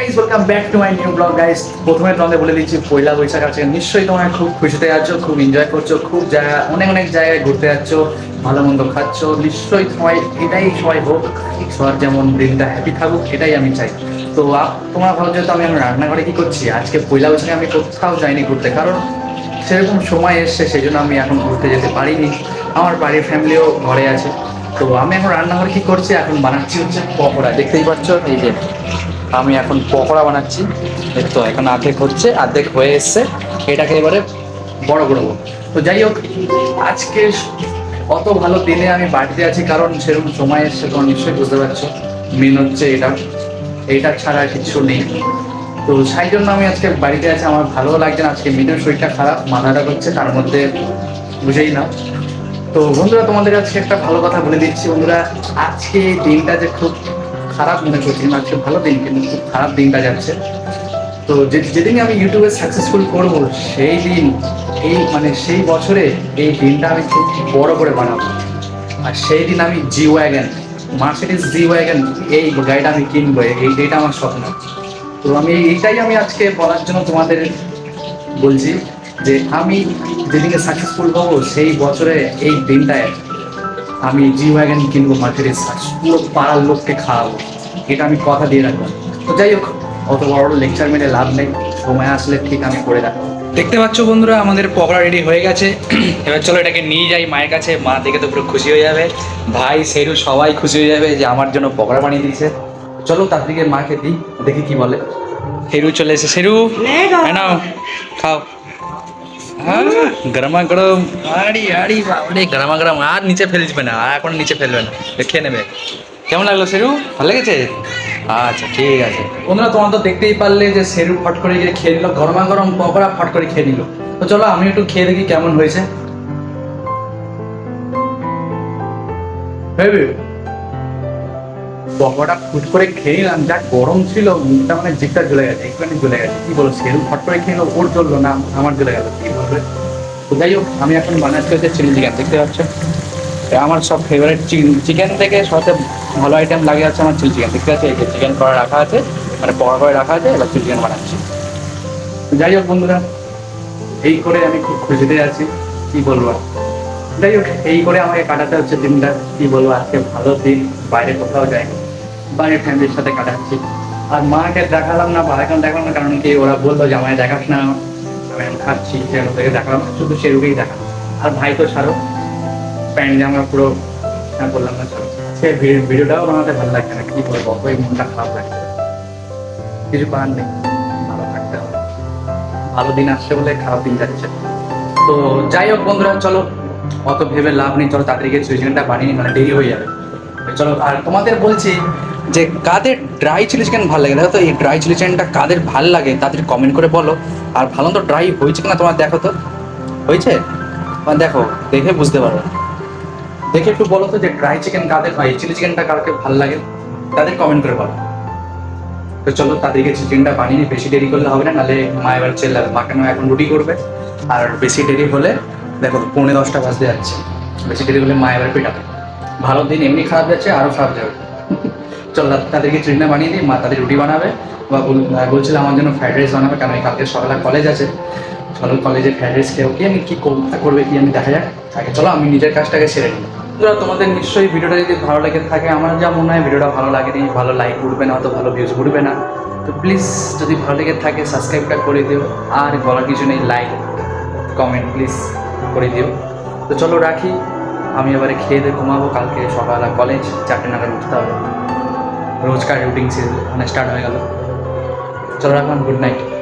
Guys welcome back to my new blog guys প্রথমে তোমাদের বলে দিচ্ছি, পয়লা বৈশাখ আছে। নিশ্চয়ই তোমরা খুব খুশিতে আছো, খুব এনজয় করছ, খুব জায়গা অনেক অনেক জায়গায় ঘুরতে যাচ্ছ, ভালো মন্দ খাচ্ছ। নিশ্চয়ই সবাই, এটাই সবাই হোক, সবার যেমন দিনটা হ্যাপি থাকুক, এটাই আমি চাই। তো তোমরা ভালো যেহেতু আমি এখন রান্নাঘরে কি করছি? আজকে পয়লা বৈশাখে আমি কোথাও যাইনি ঘুরতে, কারণ সেরকম সময় এসছে, সেই জন্য আমি এখন ঘুরতে যেতে পারিনি। আমার বাড়ির ফ্যামিলিও ঘরে আছে। তো আমি এখন রান্নাঘরে কি করছি? এখন বানাচ্ছি হচ্ছে পকোড়া। দেখতেই পাচ্ছ, এই যে আমি এখন পকোড়া বানাচ্ছি। তো, এখন আর্ধেক হচ্ছে, আর্ধেক হয়ে এসছে। এটাকে এবারে বড় করব তো যাই হোক, আজকে অত ভালো দিনে আমি বাড়িতে আছি কারণ সেরকম সময় এসছে তোমরা নিশ্চয়ই বুঝতে পারছ। মেন হচ্ছে এটা। এইটা ছাড়া কিছু নেই। তো সেই জন্য আমি আজকে বাড়িতে আছি, আমার ভালো লাগছে না। আজকে মেয়েটার শরীরটা খারাপ, মাথাটা করছে, তার মধ্যে বুঝেই না তো বন্ধুরা তোমাদের আজকে একটা ভালো কথা বলে দিচ্ছি। বন্ধুরা আজকে দিনটা যে খুব খারাপ মনে করছি না, আজকে ভালো দিন কিন্তু খুব খারাপ দিনটা যাচ্ছে। তো যেদিন আমি ইউটিউবে সাকসেসফুল করব সেই দিন এই মানে সেই বছরে এই দিনটা আমি খুব বড় করে বানাবো। আর সেই দিন আমি G Wagon Mercedes G Wagon এই গাড়িটা আমি কিনবো এই এইটা আমার স্বপ্ন। তো আমি এইটাই আমি আজকে বলার জন্য তোমাদের বলছি। যে আমি যেদিকে সাকসেসফুল হব সেই বছরে এই দিনটায় আমি জি ওয়াগন কিনবো মার্কেটের পুরো পাড়ার লোককে খাওয়াবো। এটা আমি কথা দিয়ে রাখব। তো যাই হোক অত বড় বড় লেকচার মেনে লাভ নেই। সময় আসলে ঠিক আমি করে রাখব। দেখতে পাচ্ছ বন্ধুরা আমাদের পকোড়া রেডি হয়ে গেছে। এবার চলো এটাকে নিয়ে যাই মায়ের কাছে। মা দেখে তো পুরো খুশি হয়ে যাবে। ভাই সেরু সবাই খুশি হয়ে যাবে যে আমার জন্য পকোড়া বানিয়ে দিয়েছে। চলো তার দিকে মাকে দিই দেখি কি বলে। সেরু চলে এসে সেরু হ্যাঁ নাও খাও। গরমা গরম। আড়ি আড়ি বাবরে গরমা গরম আর নিচে ফেলবে না আর এখন নিচে ফেলবে না। খেয়ে নেবে। কেমন লাগল সেরু? ভালো লেগেছে? আচ্ছা ঠিক আছে। বন্ধুরা তোমরা তো দেখতেই পারলে যে সেরু ফট করে গিয়ে খেয়ে নিল গরমা গরম পকোড়া ফট করে খেয়ে নিল। তো চলো আমি একটু খেয়ে দেখি কেমন হয়েছে। হেবি পকোড়া ফুট করে খেয়ে নিলাম। যা গরম ছিল, মুখটা মানে জিপটা জ্বলে গেছে একটুখানি জ্বলে গেছে। কি বলো সেরু ফট করে খেয়ে ওর জ্বললো না, আমার জ্বলে গেল। কি বলবে? তো যাই হোক, আমি এখন বানাচ্ছি হচ্ছে চিলি চিকেন, দেখতে পাচ্ছ? আমার সব ফেভারিট চিকেন থেকে সবচেয়ে ভালো আইটেম লাগে আছে আমার চিলি চিকেন, দেখতে পাচ্ছি? এই চিকেন করা রাখা আছে মানে পকোড়া করে রাখা আছে, এবার চিলি চিকেন বানাচ্ছি। যাই হোক বন্ধুরা, এই করে আমি খুব খুশিতে আছি, কি বলব। যাই হোক, এই করে আমাকে কাটাতে হচ্ছে দিনটা, কি বলব? আজকে ভালো দিন, বাইরে কোথাও যাইনি। বাইরের ফ্যামিলির সাথে কাটাচ্ছি। আর মাকে দেখালাম না ভাইকে দেখালাম না কারণ কি ওরা বলল যে আমায় দেখাস না। আমি এখন খাচ্ছি সেখান দেখালাম শুধু সেরুকেই দেখালাম। আর ভাই তো ছাড়ো প্যান্ট জামা পুরো হ্যাঁ বললাম না সে ভিডিওটাও বানাতে ভালো লাগছে না কি বলব ওই মনটা খারাপ লাগছে। কিছু করার নেই ভালো থাকতে হবে। ভালো দিন আসছে বলে খারাপ দিন যাচ্ছে। তো যাই হোক বন্ধুরা চলো অত ভেবে লাভ নেই চলো তাড়াতাড়ি গিয়ে চিকেনটা বানিয়ে নিই, মানে দেরি হয়ে যাবে। চলো আর তোমাদের বলছি যে কাদের ড্রাই চিলি চিকেন ভালো লাগে? দেখো তো, এই ড্রাই চিলি চিকেনটা কাদের ভালো লাগে, তাদের কমেন্ট করে বলো। আর ভালো তো ড্রাই হয়েছে কিনা তোমার দেখো তো। হয়েছে? মানে দেখো, দেখে বুঝতে পারো। দেখে একটু বলো তো যে ড্রাই চিকেন কাদের হয় চিলি চিকেনটা কারকে ভালো লাগে? তাদের কমেন্ট করে বলো। তো চলো, তাদেরকে চিকেনটা বানিয়ে বেশি দেরি করলে হবে না, নাহলে মা এবার চেল্লাবে মা কেন এখন রুটি করবে। আর বেশি দেরি হলে, দেখো, পৌনে দশটা বাজতে যাচ্ছে। বেশি দেরি হলে মা এবার পেটাবে। ভালো দিন, এমনি খারাপ যাচ্ছে আরও খারাপ যাবে। চলো তাদেরকে চিকেনটা বানিয়ে দিই মা তাদের রুটি বানাবে। বা বল- বলছিল আমার জন্য ফ্রাইড রাইস বানাবে কারণ এই কালকে সকালে কলেজ আছে। চলো কলেজে ফ্রাইড রাইস খেয়ে কি আমি কি কর- করবে কি আমি দেখা যাক। আগে চলো আমি নিজের কাজটাকে সেরে নিই। বন্ধুরা, তোমাদের নিশ্চয়ই ভিডিওটা যদি ভালো লেগে থাকে আমার যা মনে হয় ভিডিওটা ভালো লাগেনি ভালো লাইক উঠবে না অত ভালো ভিউজ উঠবে না। তো প্লিজ যদি ভালো লেগে থাকে সাবস্ক্রাইবটা করে দিও। আর বলার কিছু নেই লাইক কমেন্ট প্লিজ করে দিও। তো চলো রাখি আমি এবারে খেয়ে দিয়ে ঘুমাবো কালকে সকালে কলেজ চারটে নাগাদ উঠতে হবে। রোজকার রুটিন মানে স্টার্ট হয়ে গেল চলো রাখলাম গুড নাইট